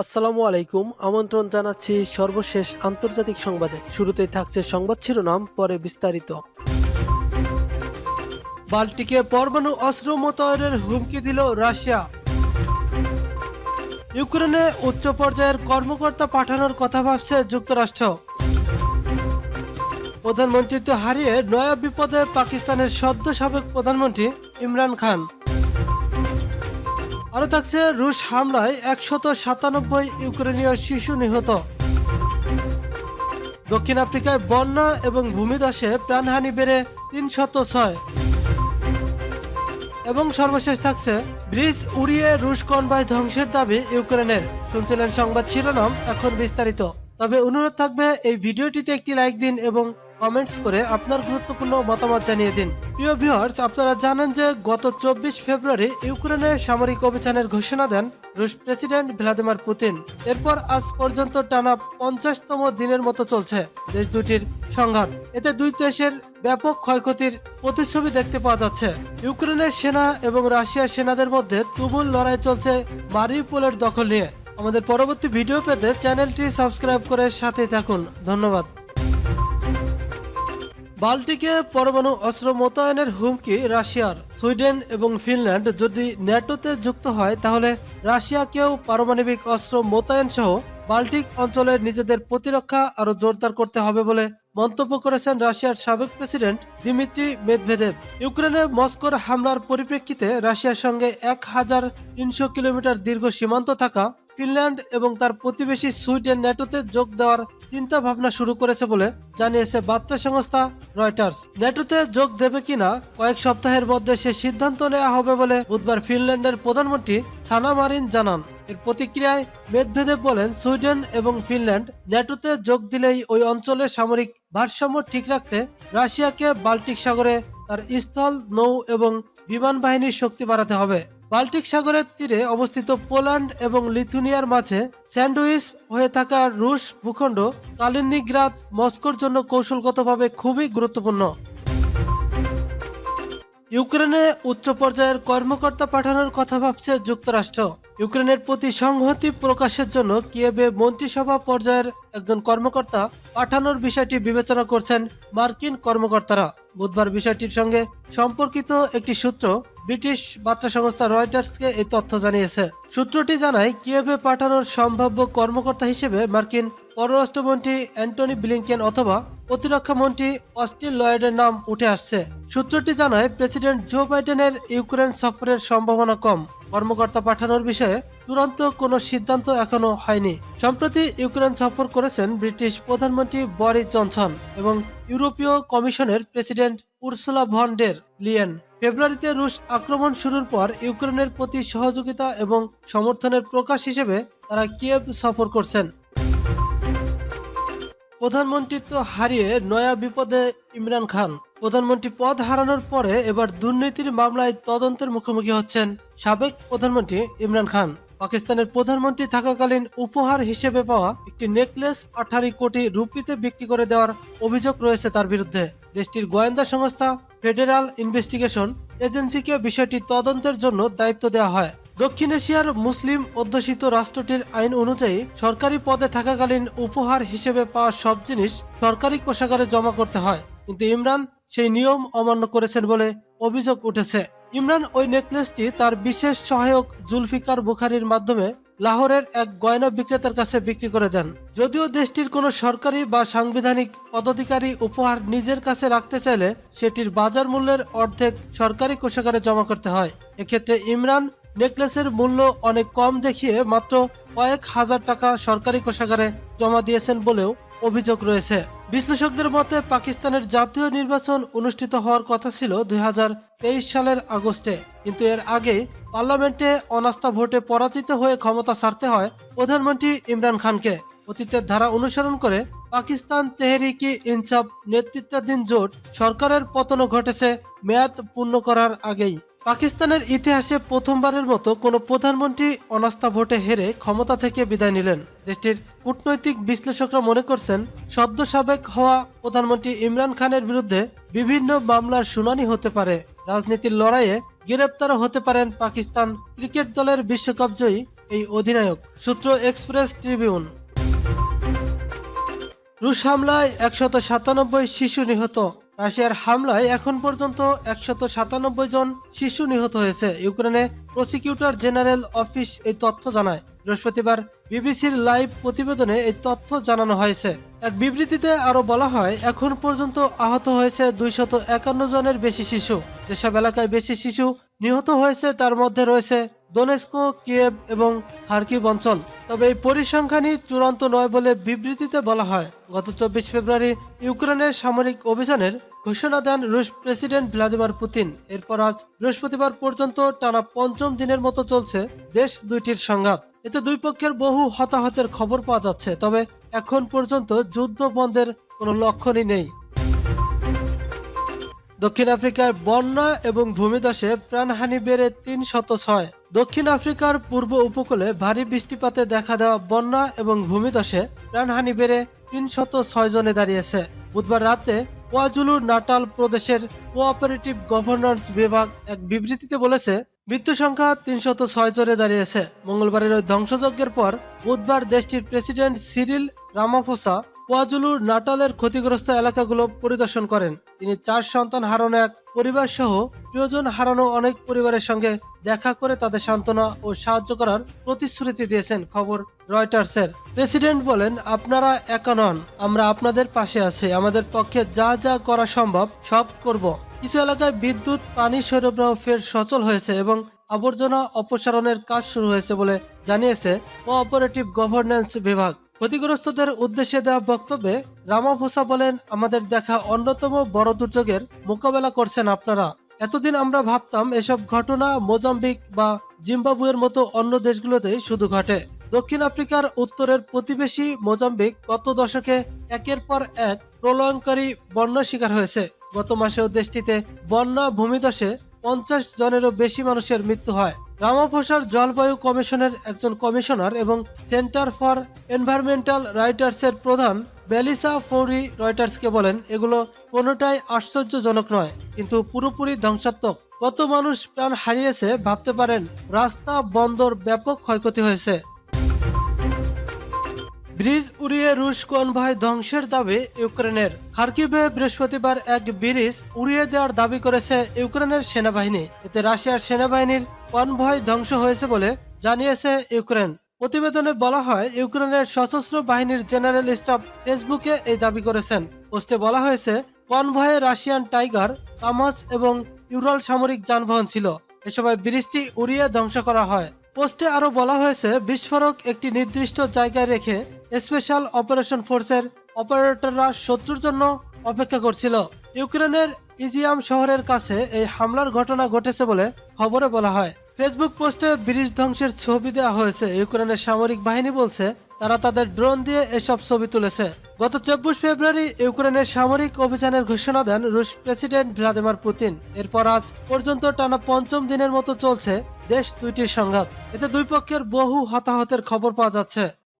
আসসালামু আলাইকুম, আমন্ত্রণ জানাচ্ছি সর্বশেষ আন্তর্জাতিক সংবাদে। শুরুতেই থাকছে সংবাদ শিরোনাম, পরে বিস্তারিত। বাল্টিকে পরমাণু অস্ত্র মোতায়েনের হুমকি দিল রাশিয়া। ইউক্রেনে উচ্চ পর্যায়ের কর্মকর্তা পাঠানোর কথা ভাবছে যুক্তরাষ্ট্র। প্রধানমন্ত্রিত্ব হারিয়ে নয়া বিপদে পাকিস্তানের সদ্য সাবেক প্রধানমন্ত্রী ইমরান খান। আরও থাকছে রুশ হামলায় একশত সাতানব্বই ইউক্রেনীয় শিশু নিহত। দক্ষিণ আফ্রিকায় বন্যা এবং ভূমিধসে প্রাণহানি বেড়ে তিনশত ছয়। এবং সর্বশেষ থাকছে, ব্রিজ উড়িয়ে রুশ কনভয় ধ্বংসের দাবি ইউক্রেনের। শুনছিলেন সংবাদ শিরোনাম, এখন বিস্তারিত। তবে অনুরোধ থাকবে, এই ভিডিওটিতে একটি লাইক দিন এবং কমেন্টস করে আপনার গুরুত্বপূর্ণ মতামত জানিয়ে দিন। প্রিয় ভিউয়ার্স আপনারা জানেন যে গত চব্বিশ ফেব্রুয়ারি ইউক্রেনে সামরিক অভিযানের ঘোষণা দেন রুশ প্রেসিডেন্ট ভ্লাদিমির পুতিন। এরপর আজ পর্যন্ত টানা পঞ্চাশতম দিনের মতো চলছে দেশ দুটির সংঘাত। এতে দুই দেশের ব্যাপক ক্ষয়ক্ষতির প্রতিচ্ছবি দেখতে পাওয়া যাচ্ছে। ইউক্রেনের সেনা এবং রাশিয়ার সেনাদের মধ্যে তুমুল লড়াই চলছে মারিউপোলের দখল নিয়ে। আমাদের পরবর্তী ভিডিও পেতে চ্যানেলটি সাবস্ক্রাইব করে সাথে থাকুন। ধন্যবাদ। বাল্টিকে পরমাণু অস্ত্র মোতায়েনের হুমকি রাশিয়ার। সুইডেন এবং ফিনল্যান্ড যদি ন্যাটোতে যুক্ত হয়, তাহলে রাশিয়াকেও পারমাণবিক অস্ত্র মোতায়েন সহ বাল্টিক অঞ্চলের নিজেদের প্রতিরক্ষা আরও জোরদার করতে হবে বলে মন্তব্য করেছেন রাশিয়ার সাবেক প্রেসিডেন্ট দিমিত্রি মেদভেদেব ইউক্রেনে মস্কোর হামলার পরিপ্রেক্ষিতে রাশিয়ার সঙ্গে এক হাজার তিনশো কিলোমিটার দীর্ঘ সীমান্ত থাকা ফিনল্যান্ড এবং তার প্রতিবেশী সুইডেন ন্যাটোতে যোগ দেওয়ার চিন্তা ভাবনা শুরু করেছে বলে জানিয়েছে বার্তা সংস্থা রয়টার্স। ন্যাটোতে যোগ দেবে কিনা কয়েক সপ্তাহের মধ্যে সে সিদ্ধান্ত নেওয়া হবে বলে বুধবার ফিনল্যান্ডের প্রধানমন্ত্রী সানা মারিন জানান। এর প্রতিক্রিয়ায় মেদভেদেব বলেন, সুইডেন এবং ফিনল্যান্ড ন্যাটোতে যোগ দিলেই ওই অঞ্চলের সামরিক ভারসাম্য ঠিক রাখতে রাশিয়াকে বাল্টিক সাগরে তার স্থল, নৌ এবং বিমান বাহিনীর শক্তি বাড়াতে হবে। বাল্টিক সাগরের তীরে অবস্থিত পোল্যান্ড এবং লিথুনিয়ার মাঝে স্যান্ডউইচ হয়ে থাকা রুশ ভূখণ্ড কালিনিগ্রাদ মস্কোর জন্য কৌশলগতভাবে খুবই গুরুত্বপূর্ণ। ইউক্রেনে উচ্চ পর্যায়ের কর্মকর্তা পাঠানোর কথা ভাবছে যুক্তরাষ্ট্র। ইউক্রেনের প্রতি সংহতি প্রকাশের জন্য কিয়েবে মন্ত্রিসভা পর্যায়ের একজন কর্মকর্তা পাঠানোর বিষয়টি বিবেচনা করছেন মার্কিন কর্মকর্তারা। বুধবার বিষয়টির সঙ্গে সম্পর্কিত একটি সূত্র ব্রিটিশ বার্তা সংস্থা রয়টার্সকে এই তথ্য জানিয়েছে। সূত্রটি জানায়, কিয়েভে পাঠানোর সম্ভাব্য কর্মকর্তা হিসেবে মার্কিন পররাষ্ট্রমন্ত্রী অ্যান্টনি ব্লিংকেন অথবা প্রতিরক্ষা মন্ত্রী অস্টিন লয়েডের নাম উঠে আসছে। সূত্রটি জানায়, প্রেসিডেন্ট জো বাইডেনের ইউক্রেন সফরের সম্ভাবনা কম। কর্মকর্তা পাঠানোর বিষয়ে চূড়ান্ত কোনো সিদ্ধান্ত এখনও হয়নি। সম্প্রতি ইউক্রেন সফর করেছেন ব্রিটিশ প্রধানমন্ত্রী বরিস জনসন এবং ইউরোপীয় কমিশনের president Ursula von der Leyen. ফেব্রুয়ারিতে রুশ আক্রমণ শুরুর পর ইউক্রেনের প্রতি সহযোগিতা এবং সমর্থনের প্রকাশ হিসেবে তারা কিয়েভ সফর করছেন। প্রধানমন্ত্রিত্ব হারিয়ে নয়া বিপদে ইমরান খান। প্রধানমন্ত্রী পদ হারানোর পরে এবার দুর্নীতির মামলায় তদন্তের মুখোমুখি হচ্ছেন সাবেক প্রধানমন্ত্রী ইমরান খান। পাকিস্তানের প্রধানমন্ত্রী থাকাকালীন উপহার হিসেবে পাওয়া একটি নেকলেস আঠারো কোটি রুপিতে বিক্রি করে দেওয়ার অভিযোগ রয়েছে তার বিরুদ্ধে। দেশটির গোয়েন্দা সংস্থা ফেডারাল ইনভেস্টিগেশন এজেন্সিকে বিষয়টি তদন্তের জন্য দায়িত্ব দেওয়া হয়। দক্ষিণ এশিয়ার মুসলিম অধ্যুষিত রাষ্ট্রটির আইন অনুযায়ী সরকারি পদে থাকাকালীন উপহার হিসেবে পাওয়া সব জিনিস সরকারি কোষাগারে জমা করতে হয়। কিন্তু ইমরান সেই নিয়ম অমান্য করেছেন বলে অভিযোগ উঠেছে। ইমরান ওই নেকলেসটি তার বিশেষ সহায়ক জুলফিকার বুখারির মাধ্যমে লাহোরের এক গয়না বিক্রেতার কাছে বিক্রি করে দেন। যদিও দেশটির কোনো সরকারি বা সাংবিধানিক পদাধিকারী উপহার নিজের কাছে রাখতে চাইলে সেটির বাজার মূল্যের অর্ধেক সরকারি কোষাগারে জমা করতে হয়। এক্ষেত্রে ইমরান নেকলেসের মূল্য অনেক কম দেখিয়ে মাত্র কয়েক হাজার টাকা সরকারি কোষাগারে জমা দিয়েছেন বলেও অভিযোগ রয়েছে। বিশ্লেষকদের মতে পাকিস্তানের জাতীয় নির্বাচন অনুষ্ঠিত হওয়ার কথা ছিল দুই হাজার তেইশ সালের আগস্টে। কিন্তু এর আগে পার্লামেন্টে অনাস্থা ভোটে পরাজিত হয়ে ক্ষমতা ছাড়তে হয় প্রধানমন্ত্রী ইমরান খানকে। অতীতের ধারা অনুসরণ করে পাকিস্তান তেহরিকি ইনসাফ নেতৃত্বাধীন জোট সরকারের পতনও ঘটেছে, মেয়াদ পূর্ণ করার আগেই। পাকিস্তানের ইতিহাসে প্রথমবারের মতো কোনো প্রধানমন্ত্রী অনাস্থা ভোটে হেরে ক্ষমতা থেকে বিদায় নিলেন। দেশটির কূটনৈতিক বিশ্লেষকরা মনে করছেন, সদ্য সাবেক হওয়া প্রধানমন্ত্রী ইমরান খানের বিরুদ্ধে বিভিন্ন মামলার শুনানি হতে পারে। রাজনীতির লড়াইয়ে গ্রেপ্তারও হতে পারেন পাকিস্তান ক্রিকেট দলের বিশ্বকাপ জয়ী এই অধিনায়ক। সূত্র এক্সপ্রেস ট্রিবিউন। রুশ হামলায় একশত সাতানব্বই শিশু নিহত। রাশিয়ার হামলায় এখন পর্যন্ত একশত সাতানব্বই জন শিশু নিহত হয়েছে। ইউক্রেনে প্রসিকিউটর জেনারেল অফিস এই তথ্য জানায়। বৃহস্পতিবার বিবিসির লাইভ প্রতিবেদনে এই তথ্য জানানো হয়েছে। এক বিবৃতিতে আরও বলা হয়, এখন পর্যন্ত আহত হয়েছে দুইশত একান্ন জনের বেশি শিশু। যেসব এলাকায় বেশি শিশু নিহত হয়েছে, তার মধ্যে রয়েছে দোনেস্কো, কিয়েভ এবং হার্কিভ অঞ্চল। তবে এই পরিসংখ্যানই চূড়ান্ত নয় বলে বিবৃতিতে বলা হয়। গত চব্বিশ ফেব্রুয়ারি ইউক্রেনের সামরিক অভিযানের ঘোষণা দেন রুশ প্রেসিডেন্ট ভ্লাদিমির পুতিন। এরপর আজ বৃহস্পতিবার পর্যন্ত টানা পঞ্চম দিনের মতো চলছে দেশ দুইটির সংঘাত। এতে দুই পক্ষের বহু হতাহতের খবর পাওয়া যাচ্ছে, তবে এখন পর্যন্ত যুদ্ধ বন্ধের কোনো লক্ষণই নেই। দক্ষিণ আফ্রিকার বন্যা এবং ভূমিধসে প্রাণহানি বেড়ে তিন শত ছয়। দক্ষিণ আফ্রিকার পূর্ব উপকূলে ভারী বৃষ্টিপাতে দেখা দেওয়া বন্যা এবং ভূমিধসে প্রাণহানি বেড়ে তিন শত ছয় জনে দাঁড়িয়েছে। বুধবার রাতে ওয়াজুলু নাটাল প্রদেশের কোঅপারেটিভ গভর্নন্স বিভাগ এক বিবৃতিতে বলেছে, মৃত্যু সংখ্যা তিনশত ছয় জনে দাঁড়িয়েছে। মঙ্গলবারের ওই ধ্বংসযজ্ঞের পর বুধবার দেশটির প্রেসিডেন্ট সিরিল রামাফোসা কোয়াজুলুর নাটালের ক্ষতিগ্রস্ত এলাকাগুলো পরিদর্শন করেন। তিনি চার সন্তান হারানো এক পরিবার সহ প্রিয়জন হারানো অনেক পরিবারের সঙ্গে দেখা করে তাদের সান্ত্বনা ও সাহায্য করার প্রতিশ্রুতি দিয়েছেন, খবর রয়টার্সের। প্রেসিডেন্ট বলেন, আপনারা একা নন, আমরা আপনাদের পাশে আছি, আমাদের পক্ষে যা যা করা সম্ভব সব করব। কিছু এলাকায় বিদ্যুৎ, পানি, সরবরাহ ফের সচল হয়েছে এবং আবর্জনা অপসারণের কাজ শুরু হয়েছে বলে জানিয়েছে কোঅপারেটিভ গভর্নেন্স বিভাগ। ক্ষতিগ্রস্তদের উদ্দেশ্যে দেওয়া বক্তব্যে রামাফোসা বলেন, আমাদের দেখা অন্যতম বড় দুর্যোগের মোকাবেলা করছেন আপনারা। এতদিন আমরা ভাবতাম এসব ঘটনা মোজাম্বিক বা জিম্বাবুয়ের মতো অন্য দেশগুলোতেই শুধু ঘটে। দক্ষিণ আফ্রিকার উত্তরের প্রতিবেশী মোজাম্বিক গত দশকে একের পর এক প্রলয়ঙ্কারী বন্যা শিকার হয়েছে। গত মাসেও দেশটিতে বন্যা ভূমিধসে পঞ্চাশ জনেরও বেশি মানুষের মৃত্যু হয়। রামাফোসার জলবায়ু কমিশনের একজন কমিশনার এবং সেন্টার ফর এনভায়রনমেন্টাল রাইটার্সের প্রধান বেলিসা ফৌরি রয়টার্সকে বলেন, এগুলো কোনোটাই আশ্চর্যজনক নয়, কিন্তু পুরোপুরি ধ্বংসাত্মক। কত মানুষ প্রাণ হারিয়েছে ভাবতে পারেন, রাস্তা, বন্দর ব্যাপক ক্ষয়ক্ষতি হয়েছে। ব্রিজ উড়িয়ে রুশ কনভয় ধ্বংসের দাবি ইউক্রেনের। খার্কিভে বৃহস্পতিবার এক ব্রিজ উড়িয়ে দেওয়ার দাবি করেছে ইউক্রেনের সেনাবাহিনী। এতে রাশিয়ার সেনাবাহিনীর কনভয় ধ্বংস হয়েছে বলে জানিয়েছে ইউক্রেন। প্রতিবেদনে বলা হয়, ইউক্রেনের সশস্ত্র বাহিনীর জেনারেল স্টাফ ফেসবুকে এই দাবি করেছেন। পোস্টে বলা হয়েছে, কনভয়ে রাশিয়ান টাইগার, তামাস এবং ইউরাল সামরিক যানবাহন ছিল। এ সময় ব্রিজটি উড়িয়ে ধ্বংস করা হয়। পোস্টে আরও বলা হয়েছে, বিস্ফোরক একটি নির্দিষ্ট জায়গায় রেখে স্পেশাল অপারেশন ফোর্সের অপারেটররা শত্রুর জন্য অপেক্ষা করছিল। ইউক্রেনের ইজিয়াম শহরের কাছে এই হামলার ঘটনা ঘটেছে বলে খবরে বলা হয়। ফেসবুক পোস্টে ব্রিজ ধ্বংসের ছবি দেওয়া হয়েছে। ইউক্রেনের সামরিক বাহিনী বলছে তারা তাদের ড্রোন দিয়ে এসব ছবি তুলেছে। গত চব্বিশ ফেব্রুয়ারি ইউক্রেনের সামরিক অভিযানের ঘোষণা দেন রুশ প্রেসিডেন্ট ভ্লাদিমির পুতিন। এরপর আজ পর্যন্ত টানা পঞ্চম দিনের মতো চলছে দেশ দুইটির সংঘাত। এতে দুই পক্ষের বহু হতাহতের খবর পাওয়া যাচ্ছে।